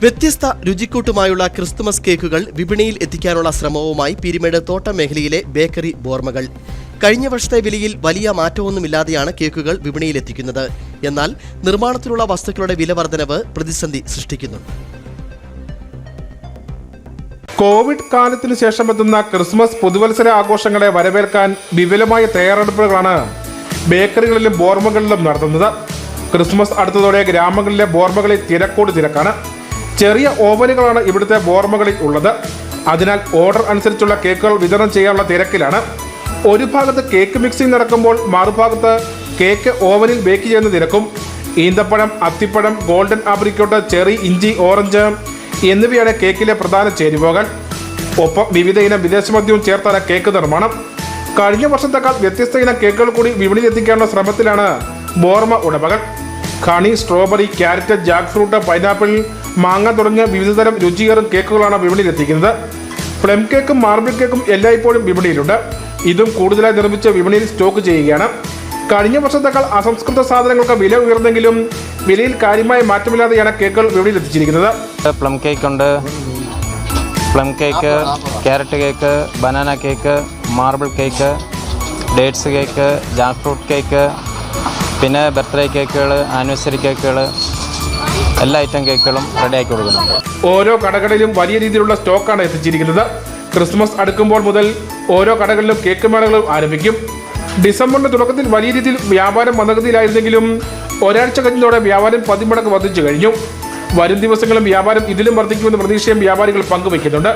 വ്യത്യസ്ത രുചിക്കൂട്ടുമായുള്ള ക്രിസ്തുമസ് കേക്കുകൾ വിപണിയിൽ എത്തിക്കാനുള്ള ശ്രമവുമായി പിരിമേട് തോട്ടം മേഖലയിലെ ബേക്കറി ബോർമകൾ. കഴിഞ്ഞ വർഷത്തെ വിലയിൽ വലിയ മാറ്റമൊന്നുമില്ലാതെയാണ് കേക്കുകൾ വിപണിയിൽ എത്തിക്കുന്നത് എന്നാൽ നിർമ്മാണത്തിലുള്ള വസ്തുക്കളുടെ വില വർധനവ് പ്രതിസന്ധി സൃഷ്ടിക്കുന്നു. കോവിഡ് കാലത്തിന് ശേഷം എത്തുന്ന ക്രിസ്മസ് പുതുവത്സര ആഘോഷങ്ങളെ വരവേൽക്കാൻ വിപുലമായ തയ്യാറെടുപ്പുകളാണ് ബേക്കറികളിലും ബോർമകളിലും നടത്തുന്നത്. ക്രിസ്മസ് അടുത്തതോടെ ഗ്രാമങ്ങളിലെ ബോർമകളിൽ തിരക്കോട് തിരക്കാണ്. ചെറിയ ഓവനുകളാണ് ഇവിടുത്തെ ബോർമകളിൽ ഉള്ളത്. അതിനാൽ ഓർഡർ അനുസരിച്ചുള്ള കേക്കുകൾ വിതരണം ചെയ്യാനുള്ള തിരക്കിലാണ്. ഒരു ഭാഗത്ത് കേക്ക് മിക്സിംഗ് നടക്കുമ്പോൾ മറുഭാഗത്ത് കേക്ക് ഓവനിൽ ബേക്ക് ചെയ്യുന്ന തിരക്കും. ഈന്തപ്പഴം അത്തിപ്പഴം ഗോൾഡൻ ആബ്രിക്കോട്ട് ചെറി ഇഞ്ചി ഓറഞ്ച് എന്നിവയാണ് കേക്കിലെ പ്രധാന ചേരുവകൾ. ഒപ്പം വിവിധ ഇനം വിദേശ മദ്യവും ചേർത്താണ് കേക്ക് നിർമ്മാണം. കഴിഞ്ഞ വർഷത്തേക്കാൾ വ്യത്യസ്ത ഇനം കേക്കുകൾ കൂടി വിപണിയിലെത്തിക്കാനുള്ള ശ്രമത്തിലാണ് ബോർമ ഉടമകൾ. ഖണി strawberry carrot jackfruit pineapple മാങ്ങ തുടങ്ങിയ വിവിധതരം രുചിയേറും കേക്കുകളാണ് വിപണിയിൽ എത്തിക്കുന്നത് പ്ലം കേക്കും മാർബിൾ കേക്കും എല്ലായ്പ്പോഴും വിപണിയിലുണ്ട്. ഇതും കൂടുതലായി നിർമ്മിച്ച് വിപണിയിൽ സ്റ്റോക്ക് ചെയ്യുകയാണ്. കഴിഞ്ഞ വർഷത്തേക്കാൾ അസംസ്കൃത സാധനങ്ങൾക്ക് വില ഉയർന്നെങ്കിലും വിലയിൽ കാര്യമായ മാറ്റമില്ലാതെയാണ് കേക്കുകൾ വിപണിയിൽ എത്തിച്ചിരിക്കുന്നത് പ്ലം കേക്ക് ഉണ്ട് plum cake carrot cake banana cake marble cake dates cake jackfruit cake പിന്നെ ബർത്ത്ഡേ കേക്കുകൾ ആനിവേഴ്സറി കേക്കുകൾ എല്ലാ ഐറ്റം കേക്കുകളും റെഡിയാക്കി കൊടുക്കുന്നുണ്ട് ഓരോ കടകളിലും വലിയ രീതിയിലുള്ള സ്റ്റോക്കാണ് എത്തിച്ചിരിക്കുന്നത്. ക്രിസ്മസ് അടുക്കുമ്പോൾ മുതൽ ഓരോ കടകളിലും കേക്ക് മേളകളും ആരംഭിക്കും. ഡിസംബറിന്റെ തുടക്കത്തിൽ വലിയ രീതിയിൽ വ്യാപാരം മന്ദഗതിയിലായിരുന്നെങ്കിലും ഒരാഴ്ച കഴിഞ്ഞതോടെ വ്യാപാരം പതിമടക്ക് വർദ്ധിച്ചു കഴിഞ്ഞു. വരും ദിവസങ്ങളും വ്യാപാരം ഇതിലും വർദ്ധിക്കുമെന്ന പ്രതീക്ഷയും വ്യാപാരികൾ പങ്കുവയ്ക്കുന്നുണ്ട്.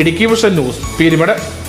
Idukki vision news Peermade.